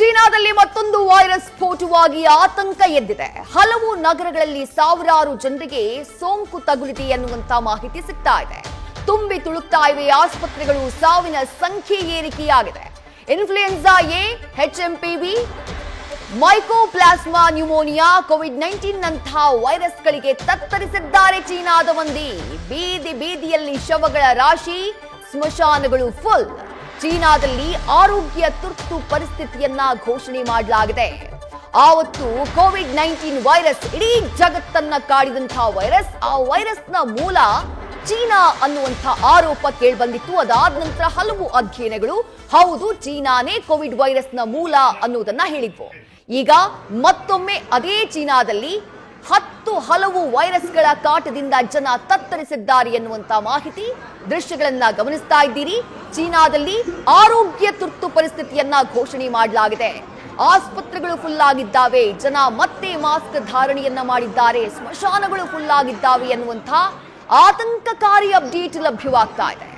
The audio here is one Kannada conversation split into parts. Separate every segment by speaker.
Speaker 1: ಚೀನಾದಲ್ಲಿ ಮತ್ತೊಂದು ವೈರಸ್ ಸ್ಫೋಟವಾಗಿ ಆತಂಕ ಎದ್ದಿದೆ. ಹಲವು ನಗರಗಳಲ್ಲಿ ಸಾವಿರಾರು ಜನರಿಗೆ ಸೋಂಕು ತಗುಲಿದೆ ಎನ್ನುವಂತ ಮಾಹಿತಿ ಸಿಗ್ತಾ ಇದೆ. ತುಂಬಿ ತುಳುಕ್ತಾ ಇವೆ ಆಸ್ಪತ್ರೆಗಳು ಸಾವಿನ ಸಂಖ್ಯೆ ಏರಿಕೆಯಾಗಿದೆ. Influenza A V mycoplasma pneumonia, COVID nineteen ನಂತಹ ವೈರಸ್ಗಳಿಗೆ ತತ್ತರಿಸಿದ್ದಾರೆ ಚೀನಾದ ಮಂದಿ. ಬೀದಿ ಬೀದಿಯಲ್ಲಿ ಶವಗಳ ರಾಶಿ, ಸ್ಮಶಾನಗಳು ಫುಲ್. ಚೀನಾದಲ್ಲಿ ಆರೋಗ್ಯ ತುರ್ತು ಪರಿಸ್ಥಿತಿಯನ್ನ ಘೋಷಣೆ ಮಾಡಲಾಗಿದೆ. ಆವತ್ತು ಕೋವಿಡ್ ನೈನ್ಟೀನ್ ವೈರಸ್ ಇಡೀ ಜಗತ್ತನ್ನ ಕಾಡಿದಂತಹ ವೈರಸ್, ಆ ವೈರಸ್ನ ಮೂಲ ಚೀನಾ ಅನ್ನುವಂಥ ಆರೋಪ ಕೇಳಿಬಂದಿತ್ತು. ಅದಾದ ನಂತರ ಹಲವು ಅಧ್ಯಯನಗಳು, ಹೌದು, ಚೀನಾನೇ ಕೋವಿಡ್ ವೈರಸ್ನ ಮೂಲ ಅನ್ನುವುದನ್ನ ಹೇಳಿದ್ವು. ಈಗ ಮತ್ತೊಮ್ಮೆ ಅದೇ ಚೀನಾದಲ್ಲಿ ಹತ್ತು ಹಲವು ವೈರಸ್ಗಳ ಕಾಟದಿಂದ ಜನ ತತ್ತರಿಸಿದ್ದಾರೆ ಎನ್ನುವಂತ ಮಾಹಿತಿ ದೃಶ್ಯಗಳನ್ನ ಗಮನಿಸ್ತಾ ಇದ್ದೀರಿ. ಚೀನಾದಲ್ಲಿ ಆರೋಗ್ಯ ತುರ್ತು ಪರಿಸ್ಥಿತಿಯನ್ನ ಘೋಷಣೆ ಮಾಡಲಾಗಿದೆ. ಆಸ್ಪತ್ರೆಗಳು ಫುಲ್ ಆಗಿದ್ದಾವೆ ಜನ ಮತ್ತೆ ಮಾಸ್ಕ್ ಧಾರಣೆಯನ್ನ ಮಾಡಿದ್ದಾರೆ. ಸ್ಮಶಾನಗಳು ಫುಲ್ ಆಗಿದ್ದಾವೆ ಎನ್ನುವಂಥ ಆತಂಕಕಾರಿ ಅಪ್ಡೇಟ್ ಲಭ್ಯವಾಗ್ತಾ ಇದೆ.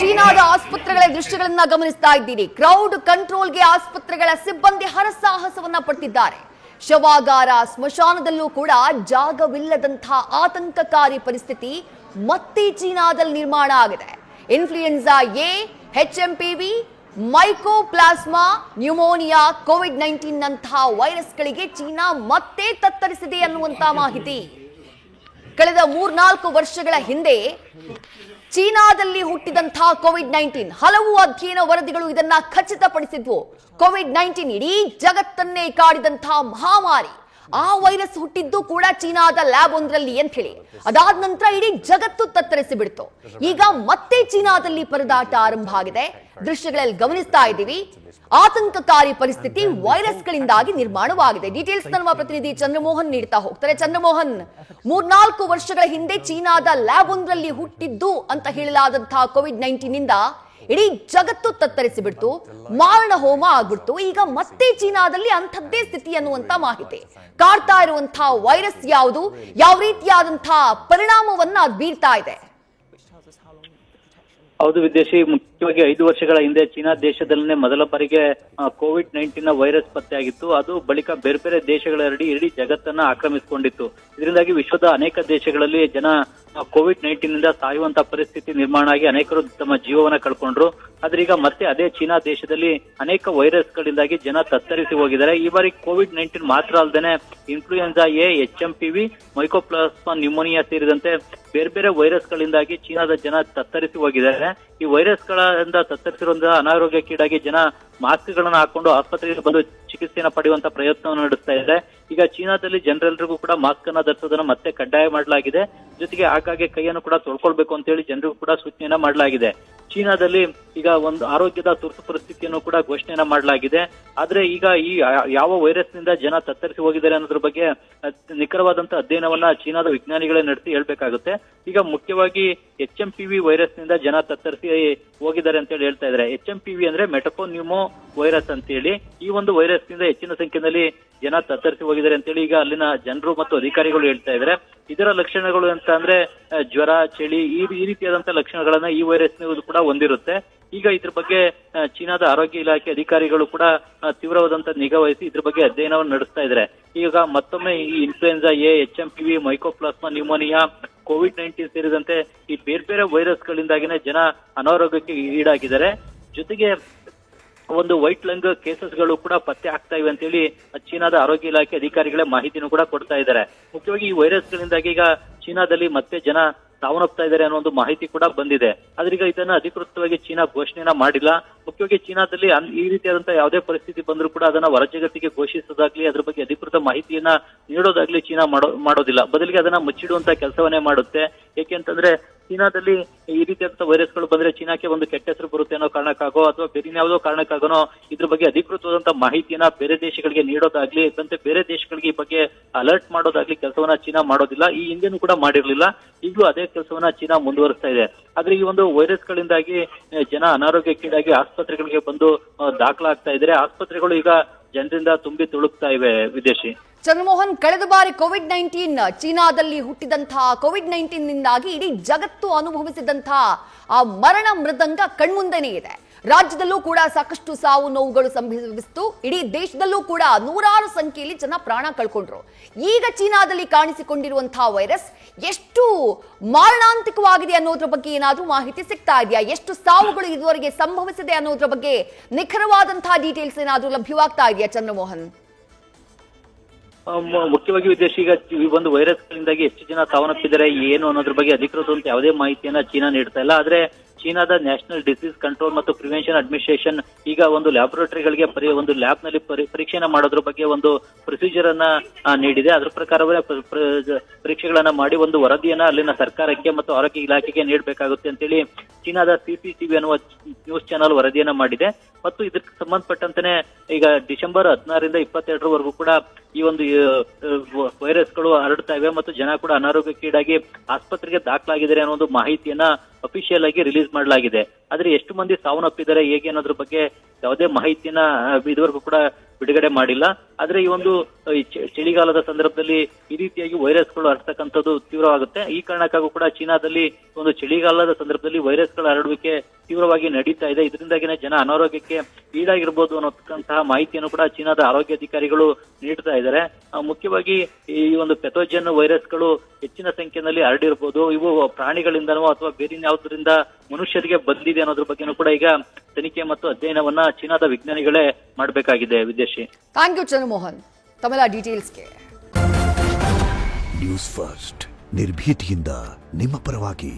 Speaker 1: ಚೀನಾದ ಆಸ್ಪತ್ರೆಗಳ ದೃಶ್ಯಗಳನ್ನ ಗಮನಿಸ್ತಾ ಇದ್ದೀರಿ. ಕ್ರೌಡ್ ಕಂಟ್ರೋಲ್ಗೆ ಆಸ್ಪತ್ರೆಗಳ ಸಿಬ್ಬಂದಿ ಹರಸಾಹಸವನ್ನ ಪಡ್ತಿದ್ದಾರೆ. ಶವಾಗಾರ ಸ್ಮಶಾನದಲ್ಲೂ ಕೂಡ ಜಾಗವಿಲ್ಲದಂತಹ ಆತಂಕಕಾರಿ ಪರಿಸ್ಥಿತಿ ಮತ್ತೆ ಚೀನಾದಲ್ಲಿ ನಿರ್ಮಾಣ ಆಗಿದೆ. Influenza A H M P V, mycoplasma, pneumonia, COVID nineteen ನಂತಹ ವೈರಸ್ಗಳಿಗೆ ಚೀನಾ ಮತ್ತೆ ತತ್ತರಿಸಿದೆ ಅನ್ನುವಂತ ಮಾಹಿತಿ. ಕಳೆದ ಮೂರ್ನಾಲ್ಕು ವರ್ಷಗಳ ಹಿಂದೆ ಚೀನಾದಲ್ಲಿ ಹುಟ್ಟಿದಂತಹ ಕೋವಿಡ್ ನೈನ್ಟೀನ್ ಹಲವು ಅಧ್ಯಯನ ವರದಿಗಳು ಇದನ್ನ ಖಚಿತಪಡಿಸಿದ್ವು. ಕೋವಿಡ್ ನೈನ್ಟೀನ್ ಇಡೀ ಜಗತ್ತನ್ನೇ ಕಾಡಿದಂತಹ ಮಹಾಮಾರಿ. ಆ ವೈರಸ್ ಹುಟ್ಟಿದ್ದು ಕೂಡ ಚೀನಾದ ಲ್ಯಾಬ್ ಒಂದರಲ್ಲಿ ಅಂತ ಹೇಳಿ. ಅದಾದ ನಂತರ ಇಡೀ ಜಗತ್ತು ತತ್ತರಿಸಿ ಬಿಡ್ತು. ಈಗ ಮತ್ತೆ ಚೀನಾದಲ್ಲಿ ಪರದಾಟ ಆರಂಭ ಆಗಿದೆ. ದೃಶ್ಯಗಳಲ್ಲಿ ಗಮನಿಸ್ತಾ ಇದ್ದೀವಿ. ಆತಂಕಕಾರಿ ಪರಿಸ್ಥಿತಿ ವೈರಸ್ಗಳಿಂದಾಗಿ ನಿರ್ಮಾಣವಾಗಿದೆ. ಡೀಟೇಲ್ಸ್ ನಮ್ಮ ಪ್ರತಿನಿಧಿ ಚಂದ್ರಮೋಹನ್ ನೀಡ್ತಾ ಹೋಗ್ತಾರೆ. ಚಂದ್ರಮೋಹನ್, ಮೂರ್ನಾಲ್ಕು ವರ್ಷಗಳ ಹಿಂದೆ ಚೀನಾದ ಲ್ಯಾಬ್ ಒಂದರಲ್ಲಿ ಹುಟ್ಟಿದ್ದು ಅಂತ ಹೇಳಲಾದಂತಹ ಕೋವಿಡ್ ನೈನ್ಟೀನ್ ಇಂದ ಇಡೀ ಜಗತ್ತು ತತ್ತರಿಸಿ ಬಿಡ್ತು ಮಾರಣ ಹೋಮ ಆಗ್ಬಿಡ್ತು. ಈಗ ಮತ್ತೆ ಚೀನಾದಲ್ಲಿ ಅಂಥದ್ದೇ ಸ್ಥಿತಿ ಅನ್ನುವಂತ ಮಾಹಿತಿ. ಕಾಡ್ತಾ ಇರುವಂತಹ ವೈರಸ್ ಯಾವುದು? ಯಾವ ರೀತಿಯಾದಂತಹ ಪರಿಣಾಮವನ್ನ ಬೀರ್ತಾ ಇದೆ?
Speaker 2: ಹೌದು ವಿದೇಶಿ ಮುಖ್ಯವಾಗಿ ಐದು ವರ್ಷಗಳ ಹಿಂದೆ ಚೀನಾ ದೇಶದಲ್ಲೇ ಮೊದಲ ಬಾರಿಗೆ ಕೋವಿಡ್ ನೈನ್ಟೀನ್ ವೈರಸ್ ಪತ್ತೆಯಾಗಿತ್ತು. ಅದು ಬಳಿಕ ಬೇರೆ ಬೇರೆ ದೇಶಗಳ ದೇಶಗಳಲ್ಲಿ ಇಡೀ ಜಗತ್ತನ್ನ ಆಕ್ರಮಿಸಿಕೊಂಡಿತ್ತು. ಇದರಿಂದಾಗಿ ವಿಶ್ವದ ಅನೇಕ ದೇಶಗಳಲ್ಲಿ ಜನ ಕೋವಿಡ್ ನೈನ್ಟೀನ್ ಇಂದ ಸಾಯುವಂತ ಪರಿಸ್ಥಿತಿ ನಿರ್ಮಾಣ ಆಗಿ ಅನೇಕರು ತಮ್ಮ ಜೀವವನ್ನ ಕಳ್ಕೊಂಡ್ರು. ಆದ್ರೆ ಮತ್ತೆ ಅದೇ ಚೀನಾ ದೇಶದಲ್ಲಿ ಅನೇಕ ವೈರಸ್ಗಳಿಂದಾಗಿ ಜನ ತತ್ತರಿಸಿ ಹೋಗಿದ್ದಾರೆ. ಈ ಬಾರಿ ಕೋವಿಡ್ ನೈನ್ಟೀನ್ ಮಾತ್ರ ಅಲ್ಲದೆ influenza A, H M P V, mycoplasma pneumonia ಸೇರಿದಂತೆ ಬೇರೆ ಬೇರೆ ವೈರಸ್ಗಳಿಂದಾಗಿ ಚೀನಾದ ಜನ ತತ್ತರಿಸಿ ಹೋಗಿದ್ದಾರೆ. ಈ ವೈರಸ್ಗಳಿಂದ ತತ್ತರಿಸಿರುವಂತಹ ಅನಾರೋಗ್ಯಕ್ಕೀಡಾಗಿ ಜನ ಮಾಸ್ಕ್ಗಳನ್ನು ಹಾಕೊಂಡು ಆಸ್ಪತ್ರೆಗೆ ಬಂದು ಚಿಕಿತ್ಸೆಯನ್ನ ಪಡೆಯುವಂತ ಪ್ರಯತ್ನವನ್ನು ನಡೆಸ್ತಾ ಇದೆ. ಈಗ ಚೀನಾದಲ್ಲಿ ಜನರೆಲ್ಲರಿಗೂ ಕೂಡ ಮಾಸ್ಕ್ ಅನ್ನ ಧರಿಸೋದನ್ನ ಮತ್ತೆ ಕಡ್ಡಾಯ ಮಾಡಲಾಗಿದೆ. ಜೊತೆಗೆ ಆಗಾಗ್ಗೆ ಕೈಯನ್ನು ಕೂಡ ತೊಳ್ಕೊಳ್ಬೇಕು ಅಂತ ಹೇಳಿ ಜನರಿಗೂ ಕೂಡ ಸೂಚನೆಯನ್ನ ಮಾಡಲಾಗಿದೆ. ಚೀನಾದಲ್ಲಿ ಈಗ ಒಂದು ಆರೋಗ್ಯದ ತುರ್ತು ಪರಿಸ್ಥಿತಿಯನ್ನು ಕೂಡ ಘೋಷಣೆಯನ್ನ ಮಾಡಲಾಗಿದೆ. ಆದ್ರೆ ಈಗ ಈ ಯಾವ ವೈರಸ್ನಿಂದ ಜನ ತತ್ತರಿಸಿ ಹೋಗಿದ್ದಾರೆ ಅನ್ನೋದ್ರ ಬಗ್ಗೆ ನಿಖರವಾದಂತಹ ಅಧ್ಯಯನವನ್ನ ಚೀನಾದ ವಿಜ್ಞಾನಿಗಳೇ ನಡೆಸಿ ಹೇಳ್ಬೇಕಾಗುತ್ತೆ. ಈಗ ಮುಖ್ಯವಾಗಿ ಎಚ್ ಎಂ ಪಿ ವಿ ವೈರಸ್ನಿಂದ ಜನ ತತ್ತರಿಸಿ ಹೋಗಿದ್ದಾರೆ ಅಂತ ಹೇಳಿ ಹೇಳ್ತಾ ಇದ್ದಾರೆ. ಎಚ್ ಎಂ ಪಿ ವಿ ಅಂದ್ರೆ ಮೆಟಕೋನ್ಯೂಮೋ ವೈರಸ್ ಅಂತ ಹೇಳಿ ಈ ಒಂದು ವೈರಸ್ನಿಂದ ಹೆಚ್ಚಿನ ಸಂಖ್ಯೆಯಲ್ಲಿ ಜನ ತತ್ತರಿಸಿ ಹೋಗಿದ್ದಾರೆ ಅಂತ ಹೇಳಿ ಈಗ ಅಲ್ಲಿನ ಜನರು ಮತ್ತು ಅಧಿಕಾರಿಗಳು ಹೇಳ್ತಾ ಇದ್ದಾರೆ. ಇದರ ಲಕ್ಷಣಗಳು ಅಂತ ಅಂದ್ರೆ ಜ್ವರ, ಚಳಿ, ಈ ರೀತಿಯಾದಂತಹ ರೀತಿಯಾದಂತ ಲಕ್ಷಣಗಳನ್ನ ಈ ವೈರಸ್ ಕೂಡ ಹೊಂದಿರುತ್ತೆ. ಈಗ ಇದ್ರ ಬಗ್ಗೆ ಚೀನಾದ ಆರೋಗ್ಯ ಇಲಾಖೆ ಅಧಿಕಾರಿಗಳು ಕೂಡ ತೀವ್ರವಾದಂತಹ ತೀವ್ರವಾದಂತ ನಿಗಾ ವಹಿಸಿ ಇದ್ರ ಬಗ್ಗೆ ಅಧ್ಯಯನವನ್ನು ನಡೆಸ್ತಾ ಇದ್ದಾರೆ. ಈಗ ಮತ್ತೊಮ್ಮೆ ಈ influenza A H M P V mycoplasma pneumonia COVID nineteen ಸೇರಿದಂತೆ ಈ ಬೇರೆ ಬೇರೆ ವೈರಸ್ಗಳಿಂದಾಗಿನೇ ಜನ ಅನಾರೋಗ್ಯಕ್ಕೆ ಈಡಾಗಿದ್ದಾರೆ. ಜೊತೆಗೆ ಒಂದು ವೈಟ್ ಲಂಗ್ ಕೇಸಸ್ಗಳು ಕೂಡ ಪತ್ತೆ ಆಗ್ತಾ ಇವೆ ಅಂತ ಹೇಳಿ ಚೀನಾದ ಆರೋಗ್ಯ ಇಲಾಖೆ ಅಧಿಕಾರಿಗಳೇ ಮಾಹಿತಿನೂ ಕೂಡ ಕೊಡ್ತಾ ಇದ್ದಾರೆ. ಮುಖ್ಯವಾಗಿ ಈ ವೈರಸ್ಗಳಿಂದಾಗಿ ಈಗ ಚೀನಾದಲ್ಲಿ ಮತ್ತೆ ಜನ ಸಾವನ್ನಪ್ತಾ ಇದ್ದಾರೆ ಅನ್ನೋ ಒಂದು ಮಾಹಿತಿ ಕೂಡ ಬಂದಿದೆ. ಆದ್ರೆ ಈಗ ಇದನ್ನ ಅಧಿಕೃತವಾಗಿ ಚೀನಾ ಘೋಷಣೆನ ಮಾಡಿಲ್ಲ. ಮುಖ್ಯವಾಗಿ ಚೀನಾದಲ್ಲಿ ಈ ರೀತಿಯಾದಂತಹ ಯಾವುದೇ ಪರಿಸ್ಥಿತಿ ಬಂದರೂ ಕೂಡ ಅದನ್ನ ಹೊರ ಜಗತ್ತಿಗೆ ಘೋಷಿಸೋದಾಗ್ಲಿ, ಅದ್ರ ಬಗ್ಗೆ ಅಧಿಕೃತ ಮಾಹಿತಿಯನ್ನ ನೀಡೋದಾಗ್ಲಿ ಚೀನಾ ಮಾಡೋ, ಮಾಡೋದಿಲ್ಲ. ಬದಲಿಗೆ ಅದನ್ನ ಮುಚ್ಚಿಡುವಂತ ಕೆಲಸವನ್ನೇ ಮಾಡುತ್ತೆ. ಏಕೆಂತಂದ್ರೆ ಚೀನಾದಲ್ಲಿ ಈ ರೀತಿಯಾದಂತಹ ವೈರಸ್ಗಳು ಬಂದ್ರೆ ಚೀನಾಕ್ಕೆ ಒಂದು ಕೆಟ್ಟ ಹೆಸರು ಬರುತ್ತೆ ಅನ್ನೋ ಕಾರಣಕ್ಕಾಗೋ ಅಥವಾ ಬೇರೆ ಯಾವುದೋ ಕಾರಣಕ್ಕಾಗೋನೋ ಇದ್ರ ಬಗ್ಗೆ ಅಧಿಕೃತವಾದಂತಹ ಮಾಹಿತಿಯನ್ನ ಬೇರೆ ದೇಶಗಳಿಗೆ ನೀಡೋದಾಗ್ಲಿ ಇದಂತೆ ಬೇರೆ ದೇಶಗಳಿಗೆ ಈ ಬಗ್ಗೆ ಅಲರ್ಟ್ ಮಾಡೋದಾಗ್ಲಿ ಕೆಲಸವನ್ನ ಚೀನಾ ಮಾಡೋದಿಲ್ಲ. ಈ ಹಿಂದೆನೂ ಕೂಡ ಮಾಡಿರ್ಲಿಲ್ಲ. ಈಗಲೂ ಅದೇ ಕೆಲಸವನ್ನ ಚೀನಾ ಮುಂದುವರಿಸ್ತಾ ಇದೆ. ಆದ್ರೆ ಈ ಒಂದು ವೈರಸ್ ಗಳಿಂದಾಗಿ ಜನ ಅನಾರೋಗ್ಯಕ್ಕೀಡಾಗಿ ಆಸ್ಪತ್ರೆಗಳಿಗೆ ಬಂದು ದಾಖಲಾಗ್ತಾ ಇದ್ರೆ ಆಸ್ಪತ್ರೆಗಳು ಈಗ ಜನರಿಂದ ತುಂಬಿ ತುಳುಕ್ತಾ ಇವೆ ವಿದೇಶಿ.
Speaker 1: ಚಂದ್ರಮೋಹನ್, ಕಳೆದ ಬಾರಿ ಕೋವಿಡ್ ನೈನ್ಟೀನ್ ಚೀನಾದಲ್ಲಿ ಹುಟ್ಟಿದಂತಹ ಕೋವಿಡ್ ನೈನ್ಟೀನ್ ನಿಂದಾಗಿ ಇಡೀ ಜಗತ್ತು ಅನುಭವಿಸಿದಂತಹ ಆ ಮರಣ ಮೃದಂಗ ಕಣ್ಮುಂದೆನೇ ಇದೆ. ರಾಜ್ಯದಲ್ಲೂ ಕೂಡ ಸಾಕಷ್ಟು ಸಾವು ನೋವುಗಳು ಸಂಭವಿಸಿತು. ಇಡೀ ದೇಶದಲ್ಲೂ ಕೂಡ ನೂರಾರು ಸಂಖ್ಯೆಯಲ್ಲಿ ಜನ ಪ್ರಾಣ ಕಳ್ಕೊಂಡ್ರು. ಈಗ ಚೀನಾದಲ್ಲಿ ಕಾಣಿಸಿಕೊಂಡಿರುವಂತಹ ವೈರಸ್ ಎಷ್ಟು ಮಾರಣಾಂತಿಕವಾಗಿದೆ ಅನ್ನೋದ್ರ ಬಗ್ಗೆ ಏನಾದರೂ ಮಾಹಿತಿ ಸಿಗ್ತಾ ಇದೆಯಾ? ಎಷ್ಟು ಸಾವುಗಳು ಇದುವರೆಗೆ ಸಂಭವಿಸಿದೆ ಅನ್ನೋದ್ರ ಬಗ್ಗೆ ನಿಖರವಾದಂತಹ ಡೀಟೇಲ್ಸ್ ಏನಾದರೂ ಲಭ್ಯವಾಗ್ತಾ ಇದೆಯಾ ಚಂದ್ರಮೋಹನ್?
Speaker 2: ಮುಖ್ಯವಾಗಿ ವಿದೇಶಿ ಈಗ ಒಂದು ವೈರಸ್ಗಳಿಂದಾಗಿ ಎಷ್ಟು ಜನ ಸಾವನ್ನಪ್ಪಿದ್ದಾರೆ, ಏನು ಅನ್ನೋದ್ರ ಬಗ್ಗೆ ಅಧಿಕೃತ ಯಾವುದೇ ಮಾಹಿತಿಯನ್ನ ಚೀನಾ ನೀಡ್ತಾ ಇಲ್ಲ. ಆದ್ರೆ ಚೀನಾದ ನ್ಯಾಷನಲ್ ಡಿಸೀಸ್ ಕಂಟ್ರೋಲ್ ಮತ್ತು ಪ್ರಿವೆನ್ಷನ್ ಅಡ್ಮಿನಿಸ್ಟ್ರೇಷನ್ ಈಗ ಒಂದು ಲ್ಯಾಬೊರೇಟರಿಗಳಿಗೆ ಪರಿ ಒಂದು ಲ್ಯಾಬ್ನಲ್ಲಿ ಪರಿ- ಪರೀಕ್ಷೆನ ಮಾಡೋದ್ರ ಬಗ್ಗೆ ಒಂದು ಪ್ರೊಸೀಜರ್ ಅನ್ನ ನೀಡಿದೆ. ಅದ್ರ ಪ್ರಕಾರವೇ ಪ್ರ- ಪ್ರ- ಪರೀಕ್ಷೆಗಳನ್ನ ಮಾಡಿ ಒಂದು ವರದಿಯನ್ನ ಅಲ್ಲಿನ ಸರ್ಕಾರಕ್ಕೆ ಮತ್ತು ಆರೋಗ್ಯ ಇಲಾಖೆಗೆ ನೀಡಬೇಕಾಗುತ್ತೆ ಅಂತೇಳಿ ಚೀನಾದ ಸಿಸಿಟಿವಿ ಅನ್ನುವ ನ್ಯೂಸ್ ಚಾನೆಲ್ ವರದಿಯನ್ನ ಮಾಡಿದೆ. ಮತ್ತು ಇದಕ್ಕೆ ಸಂಬಂಧಪಟ್ಟಂತೆ ಈಗ ಡಿಸೆಂಬರ್ ಹದಿನಾರರಿಂದ ಇಪ್ಪತ್ತೆರಡರವರೆಗೂ ಕೂಡ ಈ ಒಂದು ವೈರಸ್ಗಳು ಹರಡ್ತಾ ಇವೆ ಮತ್ತು ಜನ ಕೂಡ ಅನಾರೋಗ್ಯಕ್ಕೀಡಾಗಿ ಆಸ್ಪತ್ರೆಗೆ ದಾಖಲಾಗಿದ್ದಾರೆ ಅನ್ನೋ ಒಂದು ಮಾಹಿತಿಯನ್ನ ಅಫಿಷಿಯಲ್ ಆಗಿ ರಿಲೀಸ್ ಮಾಡಲಾಗಿದೆ. ಆದ್ರೆ ಎಷ್ಟು ಮಂದಿ ಸಾವನ್ನಪ್ಪಿದ್ದಾರೆ ಹೇಗೆ ಅನ್ನೋದ್ರ ಬಗ್ಗೆ ಯಾವುದೇ ಮಾಹಿತಿಯನ್ನ ಆ, ಇದುವರೆಗೂ ಕೂಡ ಬಿಡುಗಡೆ ಮಾಡಿಲ್ಲ. ಆದ್ರೆ ಈ ಒಂದು ಈ ಚಳಿಗಾಲದ ಸಂದರ್ಭದಲ್ಲಿ ಈ ರೀತಿಯಾಗಿ ವೈರಸ್ಗಳು ಹರಡ್ತಕ್ಕಂಥದ್ದು ತೀವ್ರವಾಗುತ್ತೆ. ಈ ಕಾರಣಕ್ಕಾಗೂ ಕೂಡ ಚೀನಾದಲ್ಲಿ ಒಂದು ಚಳಿಗಾಲದ ಸಂದರ್ಭದಲ್ಲಿ ವೈರಸ್ಗಳ ಹರಡುವಿಕೆ ತೀವ್ರವಾಗಿ ನಡೀತಾ ಇದೆ. ಇದರಿಂದಾಗಿನೇ ಜನ ಅನಾರೋಗ್ಯಕ್ಕೆ ಈಡಾಗಿರ್ಬೋದು ಅನ್ನೋತಕ್ಕಂತಹ ಮಾಹಿತಿಯನ್ನು ಕೂಡ ಚೀನಾದ ಆರೋಗ್ಯ ಅಧಿಕಾರಿಗಳು ನೀಡ್ತಾ ಇದ್ದಾರೆ. ಮುಖ್ಯವಾಗಿ ಈ ಒಂದು ಪೆಥೋಜನ್ ವೈರಸ್ಗಳು ಹೆಚ್ಚಿನ ಸಂಖ್ಯೆಯಲ್ಲಿ ಹರಡಿರ್ಬೋದು. ಇವು ಪ್ರಾಣಿಗಳಿಂದನೋ ಅಥವಾ ಬೇರೆ ಯಾವುದರಿಂದ ಮನುಷ್ಯರಿಗೆ ಬಂದಿದೆ ಅನ್ನೋದ್ರ ಬಗ್ಗೆನೂ ಕೂಡ ಈಗ ತನಿಖೆ ಮತ್ತು ಅಧ್ಯಯನವನ್ನ ಚೀನಾದ ವಿಜ್ಞಾನಿಗಳೇ ಮಾಡಬೇಕಾಗಿದೆ. ವಿದೇಶಿ
Speaker 1: ಥ್ಯಾಂಕ್ ಯು ಚಂದ್ರಮೋಹನ್. ತಮ್ಮೆಲ್ಲ ಡೀಟೇಲ್ಸ್ಗೆ
Speaker 3: ನ್ಯೂಸ್ ಫಸ್ಟ್ ನಿರ್ಭೀತಿಯಿಂದ ನಿಮ್ಮ ಪರವಾಗಿ